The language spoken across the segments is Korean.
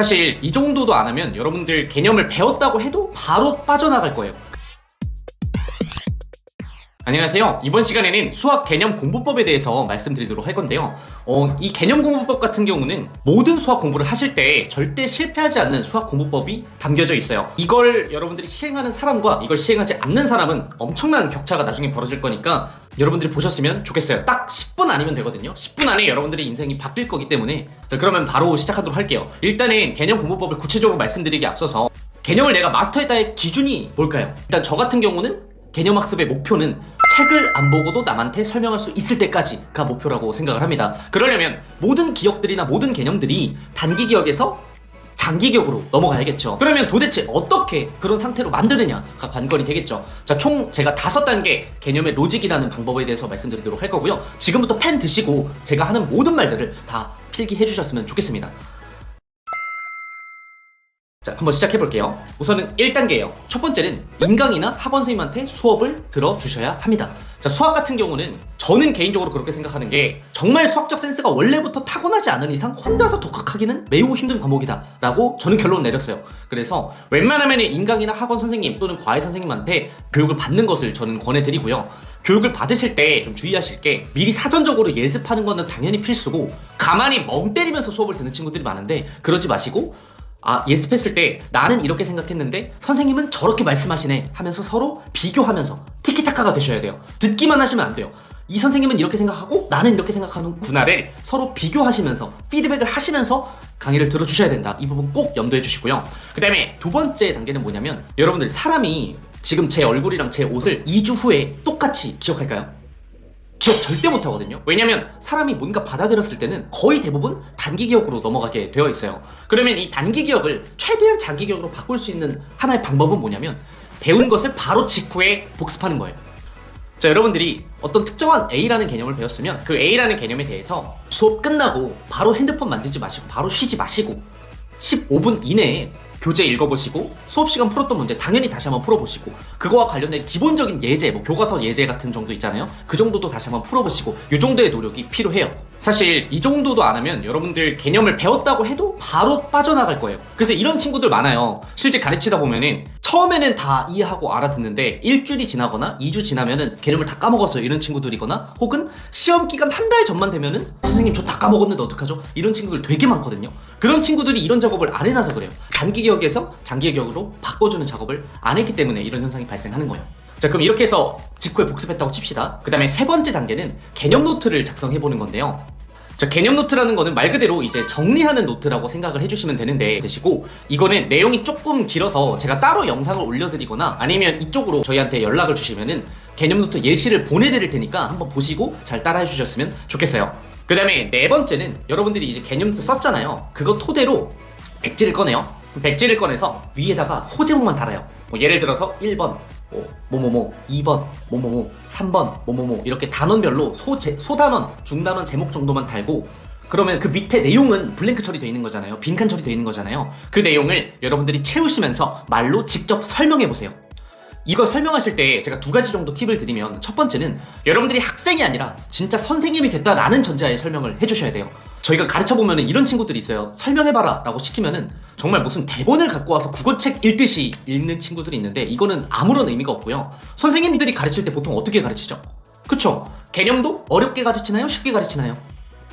사실 이 정도도 안 하면 여러분들 개념을 배웠다고 해도 바로 빠져나갈 거예요. 안녕하세요. 이번 시간에는 수학 개념 공부법에 대해서 말씀드리도록 할 건데요. 어, 이 개념 공부법 같은 경우는 모든 수학 공부를 하실 때 절대 실패하지 않는 수학 공부법이 담겨져 있어요. 이걸 여러분들이 시행하는 사람과 이걸 시행하지 않는 사람은 엄청난 격차가 나중에 벌어질 거니까 여러분들이 보셨으면 좋겠어요. 딱 10분 아니면 되거든요. 10분 안에 여러분들의 인생이 바뀔 거기 때문에 자, 그러면 바로 시작하도록 할게요. 일단은 개념 공부법을 구체적으로 말씀드리기 앞서서 개념을 내가 마스터했다의 기준이 뭘까요? 일단 저 같은 경우는 개념 학습의 목표는 책을 안 보고도 남한테 설명할 수 있을 때까지가 목표라고 생각을 합니다. 그러려면 모든 기억들이나 모든 개념들이 단기 기억에서 장기 기억으로 넘어가야겠죠. 그러면 도대체 어떻게 그런 상태로 만드느냐가 관건이 되겠죠. 자, 총 제가 다섯 단계 개념의 로직이라는 방법에 대해서 말씀드리도록 할 거고요. 지금부터 펜 드시고 제가 하는 모든 말들을 다 필기해 주셨으면 좋겠습니다. 자, 한번 시작해 볼게요. 우선은 1단계예요. 첫 번째는 인강이나 학원 선생님한테 수업을 들어 주셔야 합니다. 자, 수학 같은 경우는 저는 개인적으로 그렇게 생각하는 게 정말 수학적 센스가 원래부터 타고나지 않은 이상 혼자서 독학하기는 매우 힘든 과목이다라고 저는 결론을 내렸어요. 그래서 웬만하면 인강이나 학원 선생님 또는 과외 선생님한테 교육을 받는 것을 저는 권해드리고요. 교육을 받으실 때 좀 주의하실 게 미리 사전적으로 예습하는 거는 당연히 필수고 가만히 멍 때리면서 수업을 듣는 친구들이 많은데 그러지 마시고 아, 예습했을 때 나는 이렇게 생각했는데 선생님은 저렇게 말씀하시네 하면서 서로 비교하면서 티키타카가 되셔야 돼요. 듣기만 하시면 안 돼요. 이 선생님은 이렇게 생각하고 나는 이렇게 생각하는구나를 서로 비교하시면서 피드백을 하시면서 강의를 들어주셔야 된다. 이 부분 꼭 염두해 주시고요. 그 다음에 두 번째 단계는 뭐냐면 여러분들 사람이 지금 제 얼굴이랑 제 옷을 2주 후에 똑같이 기억할까요? 기억 절대 못 하거든요. 왜냐면 사람이 뭔가 받아들였을 때는 거의 대부분 단기 기억으로 넘어가게 되어 있어요. 그러면 이 단기 기억을 최대한 장기 기억으로 바꿀 수 있는 하나의 방법은 뭐냐면 배운 것을 바로 직후에 복습하는 거예요. 자, 여러분들이 어떤 특정한 A라는 개념을 배웠으면 그 A라는 개념에 대해서 수업 끝나고 바로 핸드폰 만지지 마시고 바로 쉬지 마시고 15분 이내에 교재 읽어보시고 수업 시간 풀었던 문제 당연히 다시 한번 풀어보시고 그거와 관련된 기본적인 예제, 뭐 교과서 예제 같은 정도 있잖아요. 그 정도도 다시 한번 풀어보시고 이 정도의 노력이 필요해요. 사실 이 정도도 안 하면 여러분들 개념을 배웠다고 해도 바로 빠져나갈 거예요. 그래서 이런 친구들 많아요. 실제 가르치다 보면은 처음에는 다 이해하고 알아듣는데 일주일이 지나거나 2주 지나면은 개념을 다 까먹었어요. 이런 친구들이거나 혹은 시험 기간 한 달 전만 되면은 선생님 저 다 까먹었는데 어떡하죠? 이런 친구들 되게 많거든요. 그런 친구들이 이런 작업을 안 해놔서 그래요. 단기 기억에서 장기 기억으로 바꿔주는 작업을 안 했기 때문에 이런 현상이 발생하는 거예요. 자 그럼 이렇게 해서 직후에 복습했다고 칩시다. 그 다음에 세 번째 단계는 개념 노트를 작성해 보는 건데요. 자, 개념 노트라는 거는 말 그대로 이제 정리하는 노트라고 생각을 해주시면 되는데 되시고 이거는 내용이 조금 길어서 제가 따로 영상을 올려드리거나 아니면 이쪽으로 저희한테 연락을 주시면은 개념 노트 예시를 보내드릴 테니까 한번 보시고 잘 따라해 주셨으면 좋겠어요. 그 다음에 네 번째는 여러분들이 이제 개념 노트 썼잖아요. 그거 토대로 백지를 꺼내요. 백지를 꺼내서 위에다가 소제목만 달아요. 뭐 예를 들어서 1번 뭐, 뭐뭐뭐 2번 뭐뭐뭐 3번 뭐뭐뭐 이렇게 단원별로 소 제, 소단원 중단원 제목 정도만 달고 그러면 그 밑에 내용은 블랭크 처리되어 있는 거잖아요. 빈칸 처리되어 있는 거잖아요. 그 내용을 여러분들이 채우시면서 말로 직접 설명해 보세요. 이거 설명하실 때 제가 두 가지 정도 팁을 드리면 첫 번째는 여러분들이 학생이 아니라 진짜 선생님이 됐다라는 전제하에 설명을 해주셔야 돼요. 저희가 가르쳐 보면은 이런 친구들이 있어요. 설명해봐라 라고 시키면은 정말 무슨 대본을 갖고 와서 국어책 읽듯이 읽는 친구들이 있는데 이거는 아무런 의미가 없고요. 선생님들이 가르칠 때 보통 어떻게 가르치죠? 그쵸? 개념도 어렵게 가르치나요? 쉽게 가르치나요?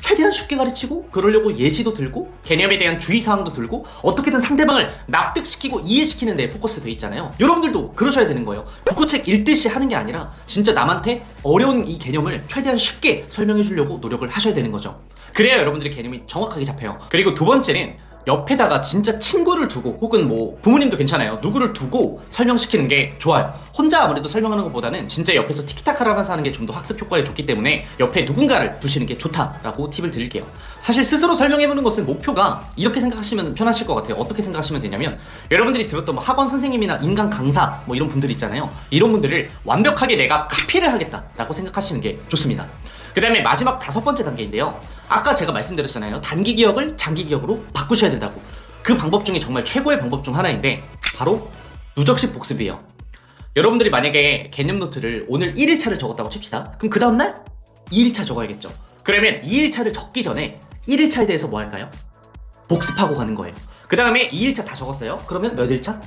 최대한 쉽게 가르치고 그러려고 예시도 들고 개념에 대한 주의사항도 들고 어떻게든 상대방을 납득시키고 이해시키는 데 포커스 돼 있잖아요 여러분들도 그러셔야 되는 거예요 국어책 읽듯이 하는 게 아니라 진짜 남한테 어려운 이 개념을 최대한 쉽게 설명해 주려고 노력을 하셔야 되는 거죠 그래야 여러분들의 개념이 정확하게 잡혀요. 그리고 두 번째는 옆에다가 진짜 친구를 두고 혹은 뭐 부모님도 괜찮아요. 누구를 두고 설명시키는 게 좋아요. 혼자 아무래도 설명하는 것보다는 진짜 옆에서 티키타카를 하면서 하는 게 좀 더 학습 효과에 좋기 때문에 옆에 누군가를 두시는 게 좋다라고 팁을 드릴게요. 사실 스스로 설명해보는 것은 목표가 이렇게 생각하시면 편하실 것 같아요. 어떻게 생각하시면 되냐면 여러분들이 들었던 뭐 학원 선생님이나 인간 강사 뭐 이런 분들 있잖아요. 이런 분들을 완벽하게 내가 카피를 하겠다라고 생각하시는 게 좋습니다. 그 다음에 마지막 다섯 번째 단계인데요. 아까 제가 말씀드렸잖아요. 단기 기억을 장기 기억으로 바꾸셔야 된다고. 그 방법 중에 정말 최고의 방법 중 하나인데 바로 누적식 복습이에요. 여러분들이 만약에 개념 노트를 오늘 1일차를 적었다고 칩시다. 그럼 그 다음날 2일차 적어야겠죠. 그러면 2일차를 적기 전에 1일차에 대해서 뭐 할까요? 복습하고 가는 거예요. 그 다음에 2일차 다 적었어요. 그러면 몇 일차?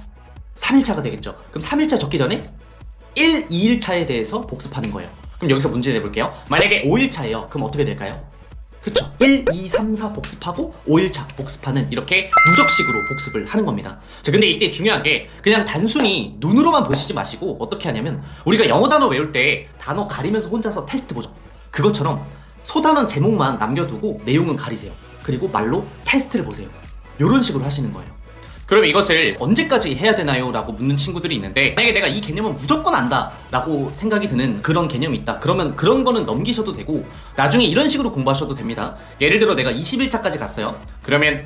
3일차가 되겠죠. 그럼 3일차 적기 전에 1, 2일차에 대해서 복습하는 거예요. 그럼 여기서 문제 내볼게요. 만약에 5일차예요. 그럼 어떻게 될까요? 그쵸. 1, 2, 3, 4 복습하고 5일차 복습하는 이렇게 누적식으로 복습을 하는 겁니다. 자, 근데 이때 중요한 게 그냥 단순히 눈으로만 보시지 마시고 어떻게 하냐면 우리가 영어 단어 외울 때 단어 가리면서 혼자서 테스트 보죠. 그것처럼 소단원 제목만 남겨두고 내용은 가리세요. 그리고 말로 테스트를 보세요. 이런 식으로 하시는 거예요. 그럼 이것을 언제까지 해야 되나요? 라고 묻는 친구들이 있는데 만약에 내가 이 개념은 무조건 안다 라고 생각이 드는 그런 개념이 있다 그러면 그런 거는 넘기셔도 되고 나중에 이런 식으로 공부하셔도 됩니다 예를 들어 내가 21차까지 갔어요 그러면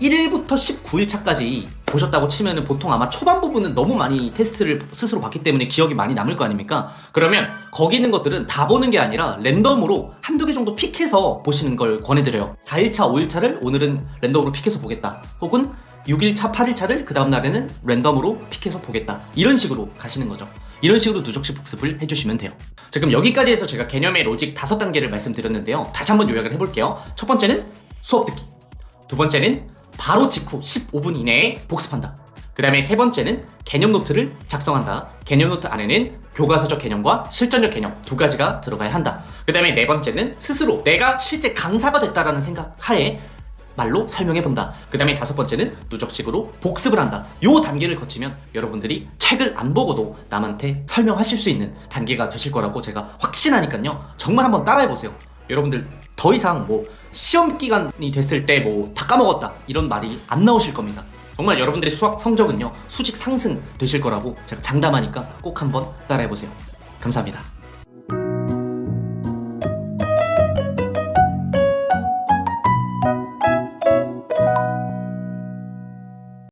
1일부터 19일차까지 보셨다고 치면은 보통 아마 초반 부분은 너무 많이 테스트를 스스로 봤기 때문에 기억이 많이 남을 거 아닙니까? 그러면 거기 있는 것들은 다 보는 게 아니라 랜덤으로 한두 개 정도 픽해서 보시는 걸 권해드려요. 4일차, 5일차를 오늘은 랜덤으로 픽해서 보겠다. 혹은 6일차, 8일차를 그 다음날에는 랜덤으로 픽해서 보겠다. 이런 식으로 가시는 거죠. 이런 식으로 누적식 복습을 해주시면 돼요. 자, 그럼 여기까지 해서 제가 개념의 로직 다섯 단계를 말씀드렸는데요. 다시 한번 요약을 해볼게요. 첫 번째는 수업 듣기. 두 번째는 바로 직후 15분 이내에 복습한다. 그 다음에 세 번째는 개념 노트를 작성한다. 개념 노트 안에는 교과서적 개념과 실전적 개념 두 가지가 들어가야 한다. 그 다음에 네 번째는 스스로 내가 실제 강사가 됐다라는 생각 하에 말로 설명해 본다. 그 다음에 다섯 번째는 누적식으로 복습을 한다. 요 단계를 거치면 여러분들이 책을 안 보고도 남한테 설명하실 수 있는 단계가 되실 거라고 제가 확신하니까요. 정말 한번 따라해 보세요. 여러분들 더 이상 뭐 시험 기간이 됐을 때 뭐 다 까먹었다 이런 말이 안 나오실 겁니다. 정말 여러분들의 수학 성적은요 수직 상승 되실 거라고 제가 장담하니까 꼭 한번 따라해 보세요. 감사합니다.